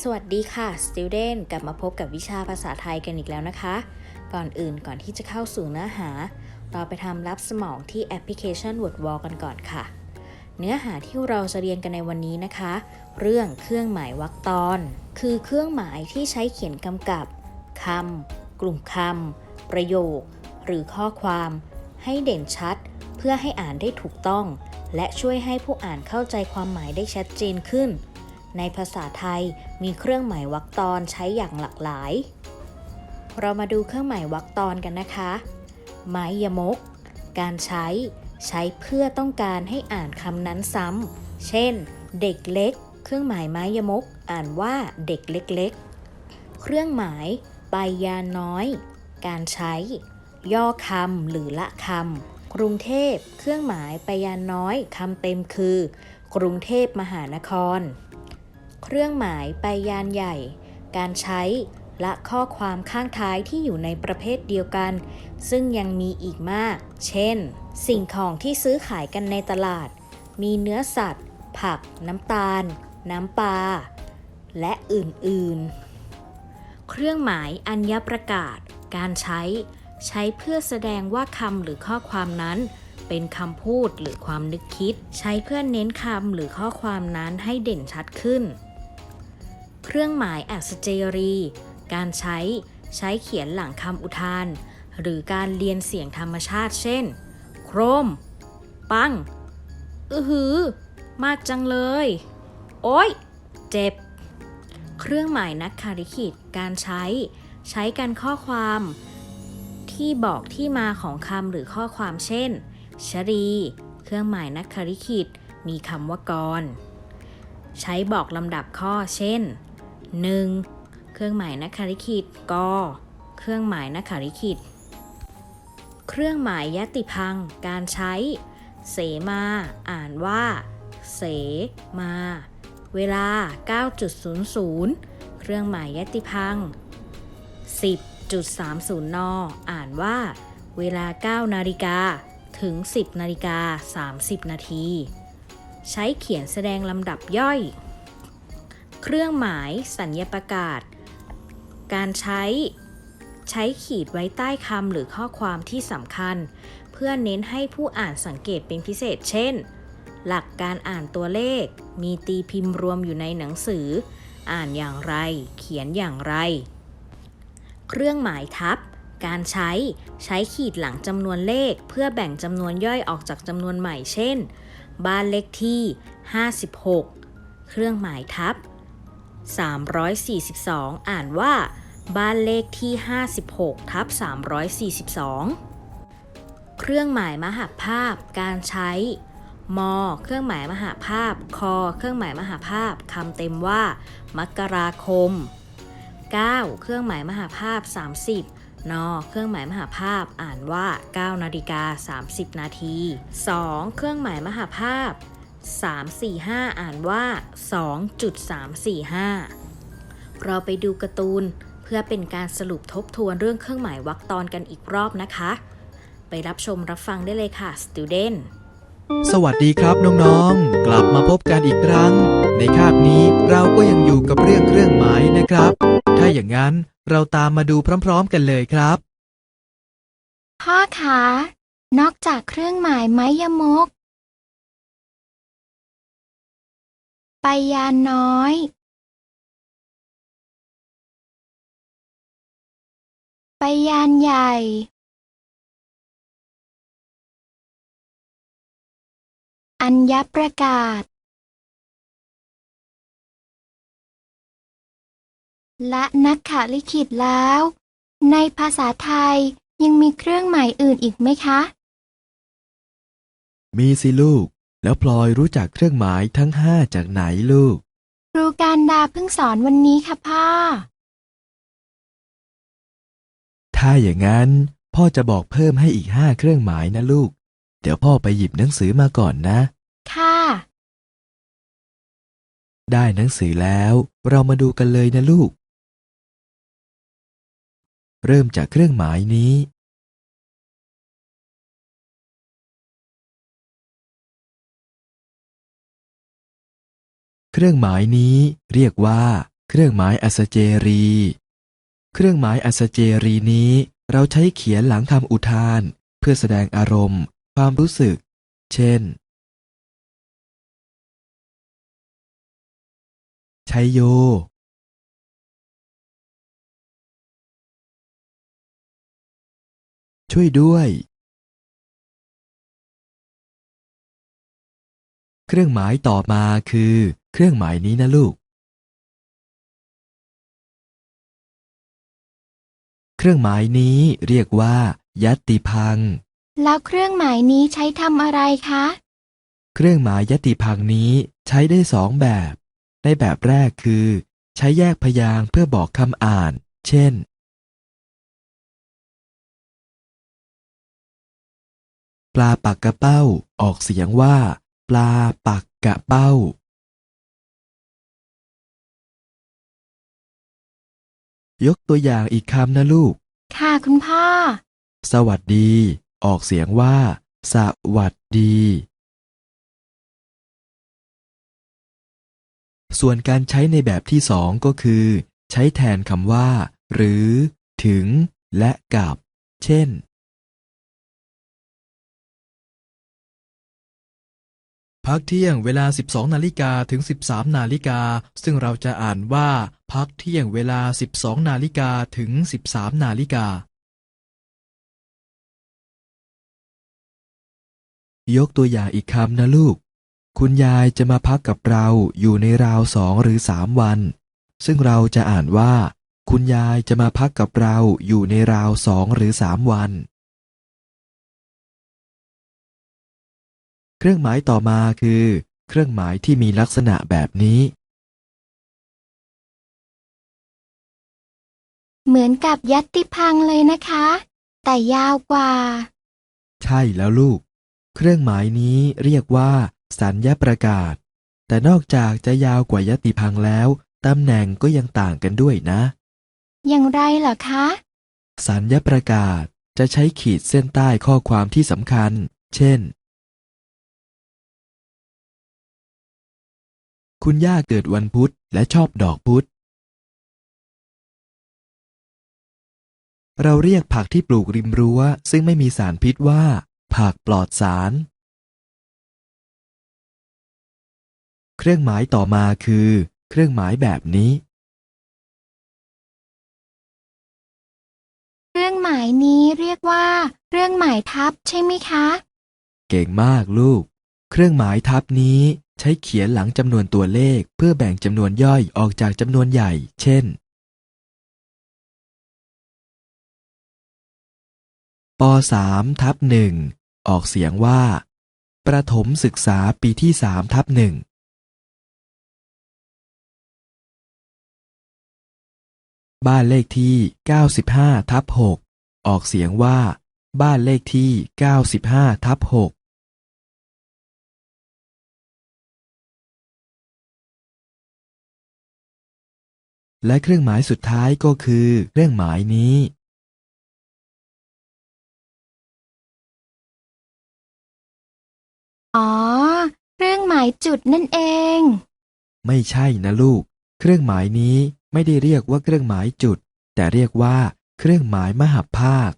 สวัสดีค่ะ student กลับมาพบกับวิชาภาษาไทยกันอีกแล้วนะคะ ก่อนอื่นก่อนที่จะเข้าสู่เนื้อหา เราไปทำรับสมองที่แอปพลิเคชัน WordWall กันก่อนค่ะ เนื้อหาที่เราจะเรียนกันในวันนี้นะคะ เรื่องเครื่องหมายวรรคตอน คือเครื่องหมายที่ใช้เขียนกำกับคำกลุ่มคำประโยค หรือข้อความ ให้เด่นชัด เพื่อให้อ่านได้ถูกต้อง และช่วยให้ผู้อ่านเข้าใจความหมายได้ชัดเจนขึ้น ในภาษาไทยมีเครื่องหมายวรรคตอนใช้อย่างหลากหลาย เรามาดูเครื่องหมายวรรคตอนกันนะคะ ไม้ยมก การใช้ ใช้เพื่อต้องการให้อ่านคำนั้นซ้ำ เช่น เด็กเล็ก เครื่องหมายไม้ยมก อ่านว่าเด็กเล็กๆ เครื่องหมายไปยาน้อย การใช้ ย่อคำหรือละคำ กรุงเทพ เครื่องหมายไปยาน้อยคำเต็มคือ กรุงเทพมหานคร เครื่องหมายไปยานใหญ่ การใช้และข้อความข้างท้ายที่อยู่ในประเภทเดียวกัน ซึ่งยังมีอีกมาก เช่น สิ่งของที่ซื้อขายกันในตลาด มีเนื้อสัตว์ ผัก น้ำตาล น้ำปลา และอื่นๆ เครื่องหมายอัญญประกาศ การใช้ ใช้เพื่อแสดงว่าคำหรือข้อความนั้น เป็นคำพูดหรือความนึกคิด ใช้เพื่อเน้นคำหรือข้อความนั้นให้เด่นชัดขึ้น เครื่องหมายอัศเจรี การใช้ใช้เขียนหลังคำอุทาน หรือการเรียนเสียงธรรมชาติ เช่น โครม ปัง อือหือ มากจังเลย โอ๊ยเจ็บ เครื่องหมายนักคาริขิต การใช้ ใช้กันข้อความ ที่บอกที่มาของคำหรือข้อความเช่น ชรี เครื่องหมายนักคาริขิต มีคำว่ากร ใช้บอกลำดับข้อเช่น 1. เครื่องหมายนักคาริขิตกเครื่องหมายนักคาริขิต เครื่องหมายยติพัง การใช้ เสมา อ่านว่า เสมา เวลา 9.00 เครื่องหมายยติพัง 10.30 น อ่านว่า เวลา 9 นาฬิกา ถึง 10 นาฬิกา 30 นาที ใช้เขียนแสดงลำดับย่อย เครื่องหมาย สัญญประกาศ การใช้ ใช้ขีดไว้ใต้คำหรือข้อความที่สำคัญ เพื่อเน้นให้ผู้อ่านสังเกตเป็นพิเศษ เช่น หลักการอ่านตัวเลข มีตีพิมพ์รวมอยู่ในหนังสือ อ่านอย่างไร เขียนอย่างไร เครื่องหมายทับการใช้ใช้ขีดหลังจำนวนเลข เพื่อแบ่งจำนวนย่อยออกจากจำนวนใหม่ เช่น บ้านเลขที่ 56 เครื่องหมายทับ 342 อ่านว่า บ้านเลขที่ 56ทับ342 เครื่องหมายมหาภาพ การใช้ ม เครื่องหมายมหาภาพ ค เครื่องหมายมหาภาพคำเต็มว่า มกราคม 9 เครื่องหมายมหาภาพ 30นเครื่องหมายมหาภาพอ่านว่า 9 นาฬิกา 30 นาที 2 เครื่องหมายมหาภาพ 345 อ่านว่า 2.345 เราไปดูการ์ตูนเพื่อเป็นการสรุปทบทวนเรื่องเครื่องหมายวรรคตอนกันอีกรอบนะคะ ไปรับชมรับฟังได้เลยค่ะ student สวัสดีครับน้องๆ กลับมาพบกันอีกครั้ง ในคาบนี้เราก็ยังอยู่กับเรื่องเครื่องหมายนะครับ ถ้าอย่างนั้นเราตามมาดูพร้อมๆกันเลยครับ พ่อคะ นอกจากเครื่องหมายไม้ยมก ไปยานน้อยไปยานใหญ่ อัญญประกาศ และนักขลิขิตแล้ว ในภาษาไทยยังมีเครื่องหมายอื่นอีกไหมคะ มีสิลูก แล้วพลอยรู้จักเครื่องหมายทั้งห้าจากไหนลูก ครูการดาเพิ่งสอนวันนี้ค่ะพ่อ ถ้าอย่างนั้น พ่อจะบอกเพิ่มให้อีกห้าเครื่องหมายนะลูก เดี๋ยวพ่อไปหยิบหนังสือมาก่อนนะ ค่ะ ได้หนังสือแล้ว เรามาดูกันเลยนะลูก เริ่มจากเครื่องหมายนี้ เครื่องหมายนี้เรียกว่า เครื่องหมายอัศเจรี เครื่องหมายอัศเจรีนี้ เราใช้เขียนหลังคำอุทาน เพื่อแสดงอารมณ์ ความรู้สึก เช่น ชัยโย ช่วยด้วย เครื่องหมายต่อมาคือ เครื่องหมายนี้นะลูก เครื่องหมายนี้เรียกว่า ยัตติพังค์ แล้วเครื่องหมายนี้ใช้ทำอะไรคะ เครื่องหมายยติพังค์นี้ใช้ได้สองแบบ ในแบบแรกคือ ใช้แยกพยางค์เพื่อบอกคำอ่าน เช่น ปลาปักกระเป้า ออกเสียงว่า ปลาปักกระเป้า ยกตัวอย่างอีกคำนะลูก ค่ะคุณพ่อ สวัสดี ออกเสียงว่า สวัสดี ส่วนการใช้ในแบบที่สองก็คือ ใช้แทนคำว่า หรือ ถึง และกับ เช่น พักเที่ยงเวลา 12 นาฬิกาถึง 13 นาฬิกา ซึ่งเราจะอ่านว่า พักเที่ยงเวลา 12 นาฬิกาถึง 13 นาฬิกา ยกตัวอย่างอีกคำนะลูก คุณยายจะมาพักกับเราอยู่ในราวสองหรือสามวัน ซึ่งเราจะอ่านว่า คุณยายจะมาพักกับเราอยู่ในราวสองหรือสามวัน เครื่องหมายต่อมาคือ เครื่องหมายที่มีลักษณะแบบนี้ เหมือนกับยัตติพังเลยนะคะ แต่ยาวกว่า ใช่แล้วลูก เครื่องหมายนี้เรียกว่า สัญญาประกาศ แต่นอกจากจะยาวกว่ายติพังค์แล้วตำแหน่งก็ยังต่างกันด้วยนะ อย่างไรเหรอคะ สัญญาประกาศจะใช้ขีดเส้นใต้ข้อความที่สำคัญ เช่น คุณย่าเกิดวันพุธและชอบดอกพุธ เราเรียกผักที่ปลูกริมรั้ว ซึ่งไม่มีสารพิษว่า ผักปลอดสาร เครื่องหมายต่อมาคือ เครื่องหมายแบบนี้ เครื่องหมายนี้เรียกว่า เครื่องหมายทับใช่ไหมคะ เก่งมากลูก เครื่องหมายทับนี้ใช้เขียนหลังจำนวนตัวเลขเพื่อแบ่งจำนวนย่อยออกจากจำนวนใหญ่ เช่น ป .3 ทับหนึ่งออกเสียงว่า ประถมศึกษาปีที่3ทับหนึ่งบ้านเลขที่ 95 ทับ 6 ออกเสียงว่า บ้านเลขที่ 95 ทับ 6 และเครื่องหมายสุดท้ายก็คือเครื่องหมายนี้ อ๋อ เครื่องหมายจุดนั่นเอง ไม่ใช่นะลูก เครื่องหมายนี้ไม่ได้เรียกว่าเครื่องหมายจุด แต่เรียกว่า เครื่องหมายมหภาค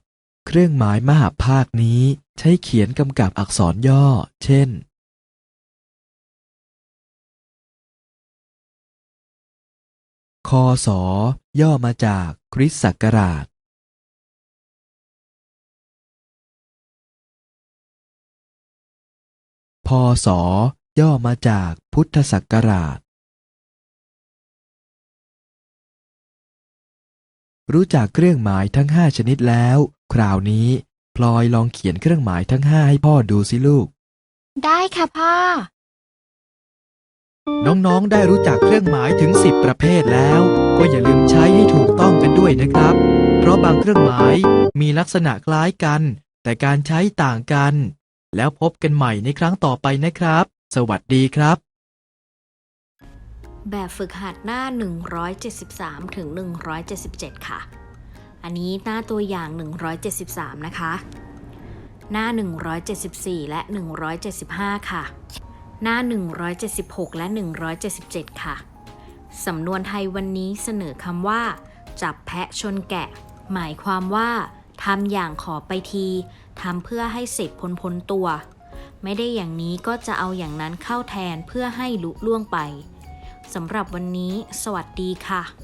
เครื่องหมายมหภาคนี้ใช้เขียนกำกับอักษรย่อ เช่น คศ ย่อมาจากคริสต์ศักราชพศ ย่อมาจากพุทธศักราช รู้จักเครื่องหมายทั้ง5ชนิดแล้ว คราวนี้พลอยลองเขียนเครื่องหมายทั้ง5ให้พ่อดูสิลูก ได้ค่ะพ่อ น้องๆ ได้รู้จักเครื่องหมายถึง 10 ประเภทแล้ว ก็อย่าลืมใช้ให้ถูกต้องกันด้วยนะครับ เพราะบางเครื่องหมายมีลักษณะคล้ายกัน แต่การใช้ต่างกัน แล้วพบกันใหม่ในครั้งต่อไปนะครับ สวัสดีครับ แบบฝึกหัดหน้า 173 ถึง 177 ค่ะ อันนี้หน้าตัวอย่าง 173 นะคะ หน้า 174 และ 175 ค่ะ หน้า 176 และ 177 ค่ะ สำนวนไทยวันนี้เสนอคำว่า จับแพะชนแกะ หมายความว่าทำอย่างขอไปทีทำเพื่อให้เสร็จพ้นพ้นตัว ไม่ได้อย่างนี้ก็จะเอาอย่างนั้นเข้าแทนเพื่อให้ลุล่วงไปสำหรับวันนี้ สวัสดีค่ะ